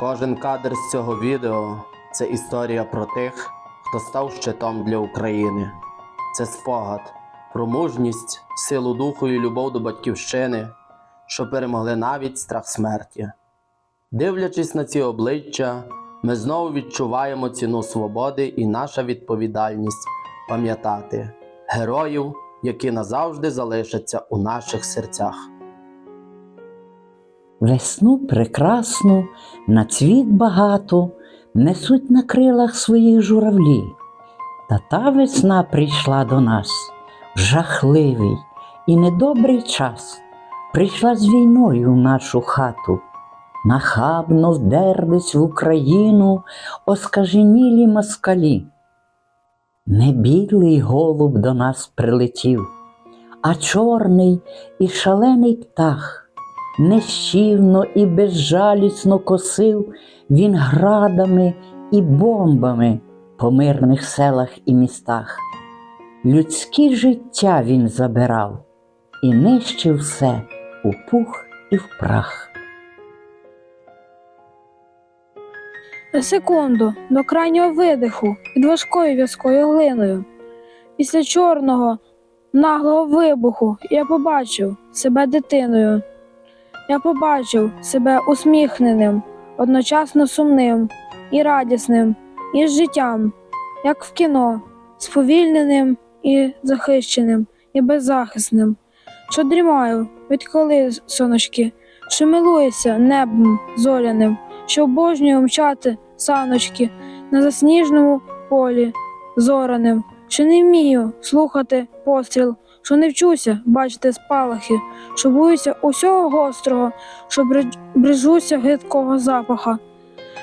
Кожен кадр з цього відео це історія про тих, хто став щитом для України. Це спогад про мужність, силу духу і любов до батьківщини, що перемогли навіть страх смерті. Дивлячись на ці обличчя, ми знову відчуваємо ціну свободи і наша відповідальність пам'ятати героїв, які назавжди залишаться у наших серцях. Весну прекрасну, на цвіт багату, несуть на крилах своїх журавлі. Та та весна прийшла до нас жахливий і недобрий час. Прийшла з війною в нашу хату. Нахабно вдерлись в Україну оскаженілі москалі. Не білий голуб до нас прилетів, а чорний і шалений птах. Нещівно і безжалісно косив він градами і бомбами по мирних селах і містах. Людське життя він забирав і нищив все у пух і в прах. На секунду до крайнього видиху під важкою в'язкою глиною. Після чорного наглого вибуху я побачив себе дитиною. Я побачив себе усміхненим, одночасно сумним і радісним, і з життям, як в кіно, сповільненим і захищеним, і беззахисним, що дрімаю, відколи соночки, що милується небом зоряним, що обожнюю мчати саночки на засніжному полі зораним, що не вмію слухати постріл, що не вчуся бачити спалахи, що боюся усього гострого, що бриж- брижуся гидкого запаха,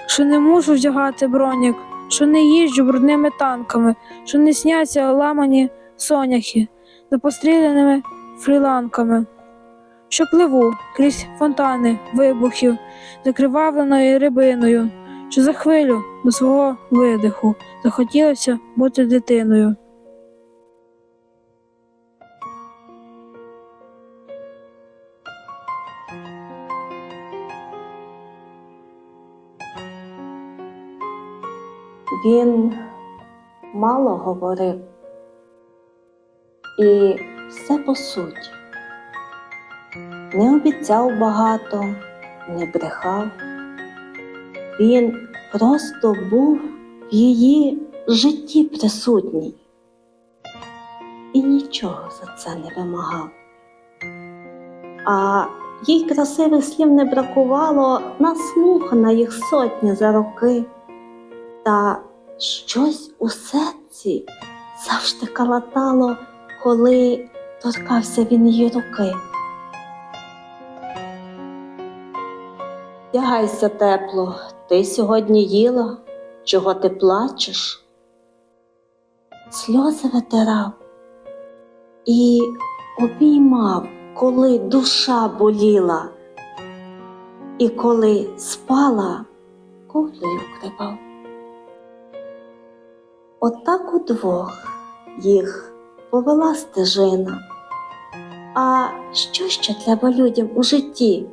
що не можу вдягати бронік, що не їжджу брудними танками, що не сняться ламані соняхи за постріляними фріланками, що пливу крізь фонтани вибухів закривавленою рибиною, що за хвилю до свого видиху захотілося бути дитиною. Він мало говорив і все по суті. Не обіцяв багато, не брехав. Він просто був в її житті присутній і нічого за це не вимагав. А їй красивих слів не бракувало наслухана їх сотні за роки. Та щось у серці завжди калатало, коли торкався він її руки. Тягайся тепло, ти сьогодні їла, чого ти плачеш? Сльози витирав і обіймав, коли душа боліла, і коли спала, ковдрою вкривав. Отак удвох їх повела стежина. А що ще треба людям у житті?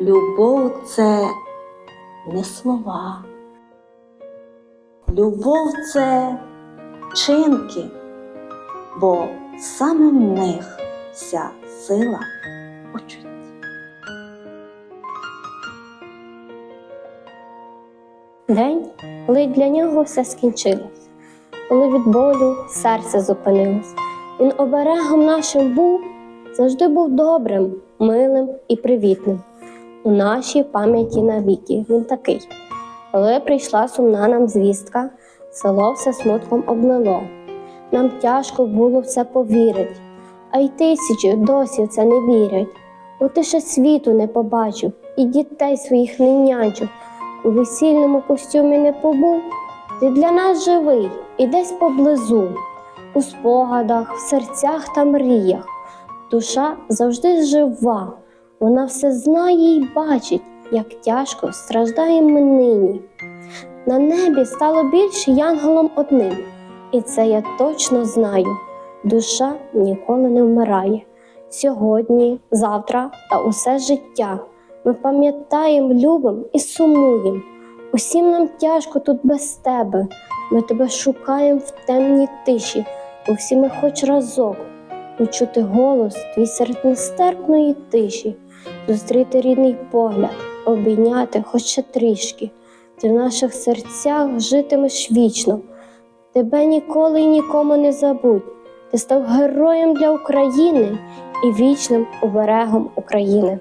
Любов це не слова. Любов це чинки, бо саме в них вся сила почуття. День, коли для нього все скінчилось, коли від болю серце зупинилось. Він оберегом нашим був, завжди був добрим, милим і привітним. У нашій пам'яті навіки він такий. Коли прийшла сумна нам звістка, село все смутком облило. Нам тяжко було в це повірить, а й тисячі досі це не вірять. Бо ти ще світу не побачив і дітей своїх не нянчив у весільному костюмі не побув, ти для нас живий і десь поблизу, у спогадах, в серцях та мріях. Душа завжди жива, вона все знає і бачить, як тяжко страждаємо ми нині. На небі стало більше янголом одним, і це я точно знаю. Душа ніколи не вмирає. Сьогодні, завтра та усе життя Ми пам'ятаємо, любим і сумуємо. Усім нам тяжко тут без тебе. Ми тебе шукаємо в темній тиші. Усі ми хоч разок почути голос твій серед нестерпної тиші, зустріти рідний погляд, обійняти хоч трішки. Ти в наших серцях житимеш вічно. Тебе ніколи і нікому не забудь. Ти став героєм для України і вічним оберегом України.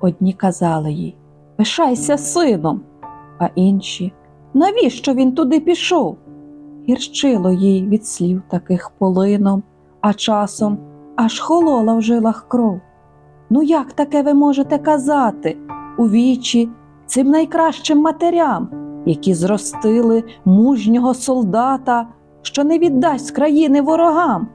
Одні казали їй Пишайся сином, а інші навіщо він туди пішов? Гірчило їй від слів таких полином, а часом аж холола в жилах кров. Ну як таке ви можете казати у вічі цим найкращим матерям, які зростили мужнього солдата, що не віддасть країни ворогам?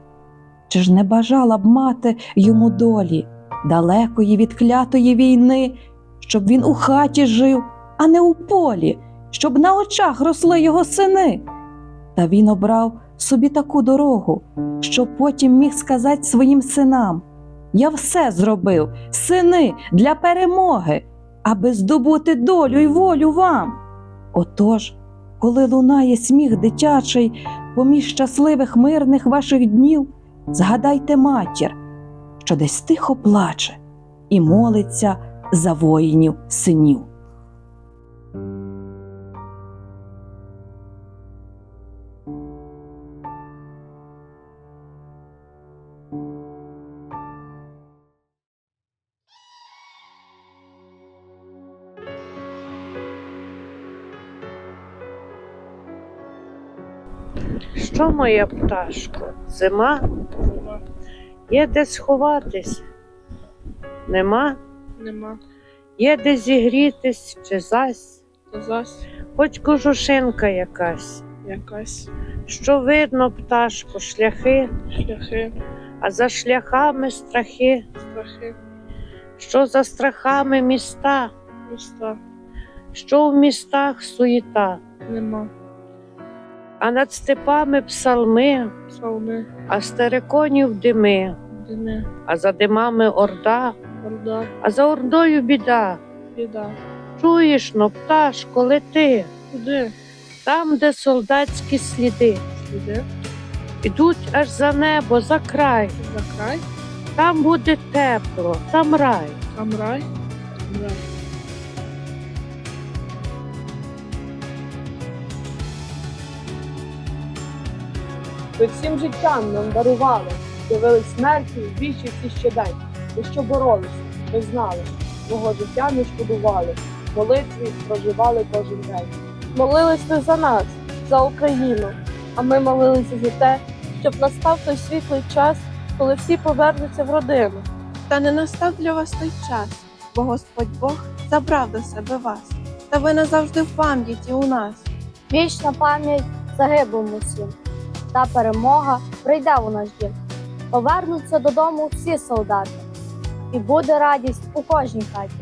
Чи ж не бажала б мати йому долі? далекої від клятої війни, щоб він у хаті жив, а не у полі, щоб на очах росли його сини. Та він обрав собі таку дорогу, щоб потім міг сказати своїм синам: Я все зробив, сини, для перемоги, аби здобути долю й волю вам. Отож, коли лунає сміх дитячий поміж щасливих мирних ваших днів, згадайте матір що десь тихо плаче і молиться за воїнів синів. Що моя пташко? Зима? Є де сховатись? Нема? Нема. Є де зігрітись чи зась, То зась хоч кожушинка якась. якась Що видно, пташко, шляхи, шляхи, а за шляхами страхи, страхи, що за страхами міста, міста що в містах суєта, нема. А над степами псалми, Псалми, а стереконів дими, дими, а за димами орда, орда, а за ордою біда. біда. Чуєш, но пташко, лети, Куди? там, де солдатські сліди, Сліди? ідуть аж за небо, за край. За край? Там буде тепло, там рай. Там рай? Там рай. Ви всім життям нам дарували, дивились смерті в вічі всі щодень. Ви що боролися, ви знали, свого життя не шкодували, молитві проживали кожен день. Молились ви за нас, за Україну, а ми молилися за те, щоб настав той світлий час, коли всі повернуться в родину. Та не настав для вас той час, бо Господь Бог забрав до себе вас, та ви назавжди в пам'яті у нас. Вічна пам'ять загиблим усім, та перемога прийде у наш дім. Повернуться додому всі солдати, і буде радість у кожній хаті,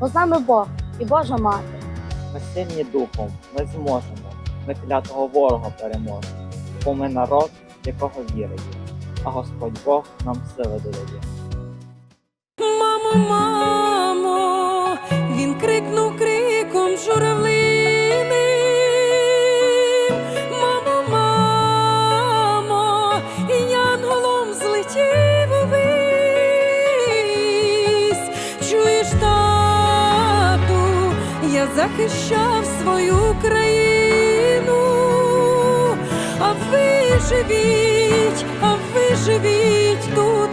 бо з нами Бог і Божа мати. Ми сильні духом, ми зможемо, ми клятого ворога переможемо, бо ми народ, якого вірить, а Господь Бог нам сили додає. Мамо, мамо, він крикнув криком журавлиним. Я захищав свою країну, а ви живіть, а ви живіть тут